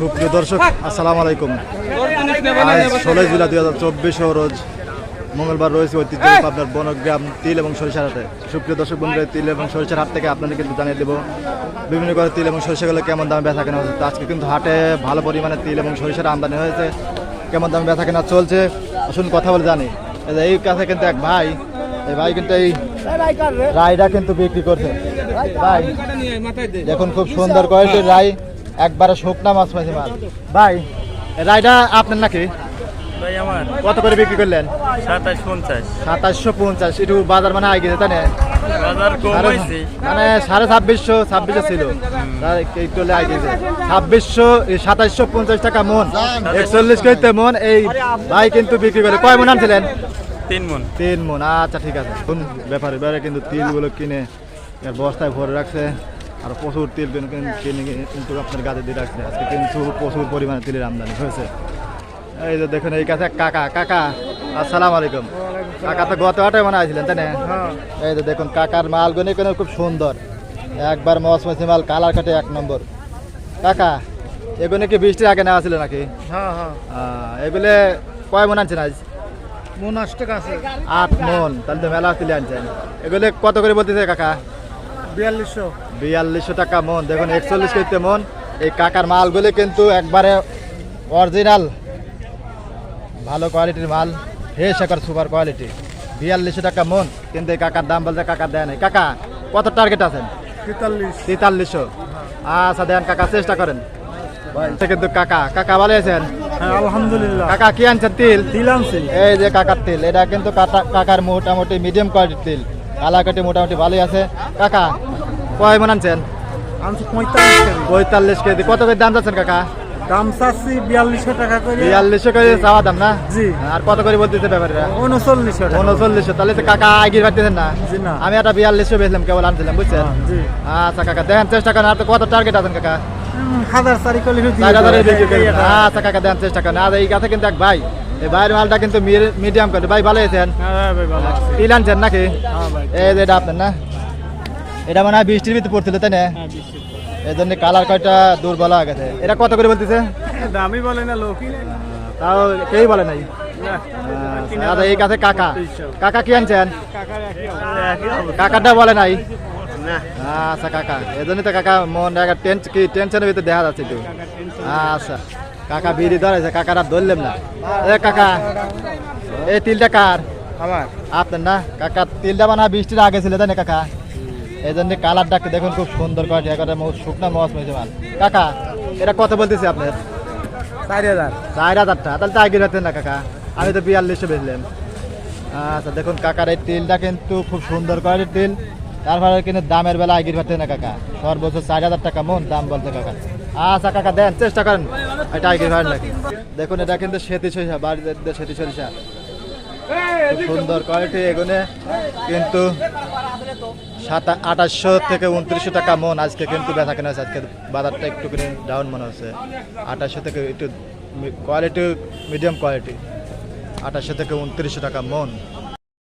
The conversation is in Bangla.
সুপ্রিয় দর্শক, আসসালামু আলাইকুম। আজ ষোলোই জুলাই দুই হাজার চব্বিশ রোজ মঙ্গলবার রয়েছে ঐতিহ্য আপনার বনগ্রাম তিল এবং সরিষার হাটে। সুপ্রিয় দর্শক বন্ধুরা তিল এবং সরিষার হাট থেকে আপনাদের কিন্তু জানিয়ে দেবো, বিভিন্ন করে তিল এবং সরিষাগুলো কেমন দামে বেচা কেনা হচ্ছে। আজকে কিন্তু হাটে ভালো পরিমাণে তিল এবং সরিষার আমদানি হয়েছে। কেমন দামে ব্যথা কেনা চলছে? আসুন কথা বলে জানি। এই কাছে কিন্তু এক ভাই, এই ভাই কিন্তু এই রায়টা কিন্তু বিক্রি করছে। ভাই, দেখুন খুব সুন্দর কোয়ালিটির রাই একবারে শুকনা মাছ মাঝে মাছ ভাই রাইটা আপনার নাকি? ভাই আমার। কত করে বিক্রি করলেন? সাতাশ পঞ্চাশ। সাতাশশো পঞ্চাশ একটু বাজার মানে আগে তাই না মানে সাড়ে ছাব্বিশশো ছাব্বিশশো ছিল। ছাব্বিশশো সাতাশশো পঞ্চাশ টাকা মন। একচল্লিশ কেজিতে মন এই ভাই কিন্তু বিক্রি করে। কয় মন আনছিলেন? তিন মন। তিন মন আচ্ছা ঠিক আছে। ব্যাপারে? এবারে কিন্তু তিলগুলো কিনে বস্তায় ভরে রাখছে। আর প্রচুর তিল কিন্তু কিনে- কিনে কিন্তু আপনার গাছে দিয়ে রাখছে। আজকে কিন্তু প্রচুর পরিমাণে তিলের আমদানি হয়েছে। এই যে দেখুন এই কাছে কাকা কাকা আসসালাম আলাইকুম। কাকা তো গত হাটে মনে আসছিলেন তাই না? এই যে দেখুন কাকার মালগুলো কিন্তু খুব সুন্দর। একবার মসমসি মাল কালার কাটে এক নম্বর। কাকা এগুলো কি বৃষ্টির আগে নেওয়া ছিল নাকি? হ্যাঁ হ্যাঁ। এগুলো কয় মন আনছেন আজ? মন আট মন। তাহলে তো মেলা তুলে আনছেন। এগুলো কত করে বলতেছে কাকা? বিয়াল্লিশশো। বিয়াল্লিশশো টাকা মন। দেখুন একচল্লিশ কেজিতে মন। এই কাকার মালগুলি কিন্তু একবারে অরিজিনাল ভালো কোয়ালিটির মাল ফ্রেশ একবার সুপার কোয়ালিটি বিয়াল্লিশশো টাকা মন। কিন্তু এই কাকার দাম বলতে কাকা দেয় নাই। কাকা কত টার্গেট আছেন? তেতাল্লিশ। তেতাল্লিশশো। আচ্ছা দেন কাকা চেষ্টা করেন। কিন্তু কাকা। কাকা ভালো আছেন? হ্যাঁ আলহামদুলিল্লাহ। কাকা কি আনছেন তিল? তিল আনছি। এই যে কাকার তেল এটা কিন্তু কাকার মোটামুটি মিডিয়াম কোয়ালিটির তেল। কালাকাটি মোটামুটি ভালোই আছে। কাকা কয় মন আনছেন? আনছি পঁয়তাল্লিশ কেজি। কত করে দাম যাচ্ছেন কাকা? দাম চাচ্ছি বিয়াল্লিশশো টাকা করে। বিয়াল্লিশশো করে চাওয়া দাম না? জি। আর কত করে বলতেছে ব্যাপারটা? উনচল্লিশশো টাকা। উনচল্লিশশো। তাহলে তো কাকা আগিয়ে পারতেছেন না। জি না। আমি একটা বিয়াল্লিশশো বেচলাম কেবল আনছিলাম বুঝছেন? হ্যাঁ, জি। আচ্ছা কাকা দেখেন চেষ্টা করেন আর তো কত টার্গেট আছেন কাকা? হাজার চারি। আচ্ছা কাকা চেষ্টা করেন। আর এই কাছে কিন্তু এক ভাই ভাইয়ের মালটা কিন্তু মিডিয়াম করে ভাই ভালো আছেন? তিল আনছেন নাকি? এই যে এটা আপনার না? এটা মনে হয় বৃষ্টির ভিতরে পড়ছিল তাই না? এই জন্য কালার কয়টা দুর্বল হয়ে গেছে। এটা কত করে বলতেছে? দামি বলে না লোক তাও কেউ বলে নাই। আর এই কাছে কাকা। কাকা কি আনছেন? কাকাটা বলে নাই? আচ্ছা কাকা। এই জন্য তো কাকা মন টেনশনের ভিতরে দেখা যাচ্ছে একটু। আচ্ছা। কাকা বিড়ি ধরেছে কাকাটা ধরলাম না। এ কাকা এই তিলটা কার? আমার। আপনার না? কাকা তিলটা বানা বৃষ্টির আগে ছিল তাই না কাকা? এই জন্য কালারটাকে দেখুন খুব সুন্দর করে একটা শুকনা মস মেয়েছে মাল। কাকা এটা কত বলতেছি আপনার? চারি হাজার। চার হাজারটা। তাহলে তো আগে রাখতেন না কাকা? আমি তো বিয়াল্লিশশো বেচলাম। আচ্ছা দেখুন কাকার এই তিলটা কিন্তু খুব সুন্দর কোয়ালিটির তিল। তারপরে কিন্তু দামের বেলা আগির পারতেন না কাকা। সর্বোচ্চ চার হাজার টাকা মন দাম বলতে কাকা। আচ্ছা কাকা, দেন, চেষ্টা করেন। এটা আগির ভাড় নাকি? দেখুন, এটা কিন্তু সেতি সরিষা, বাড়িতে সেতি সরিষা। সুন্দর কোয়ালিটি এগুলো কিন্তু সাত, আঠাশশো থেকে উনত্রিশশো টাকা মন। আজকে কিন্তু বেচা কেনা হচ্ছে আজকে বাজারটা একটু ডাউন মনে হচ্ছে। আঠাশশো থেকে একটু কোয়ালিটি মিডিয়াম কোয়ালিটি আঠাশশো থেকে উনত্রিশশো টাকা মন।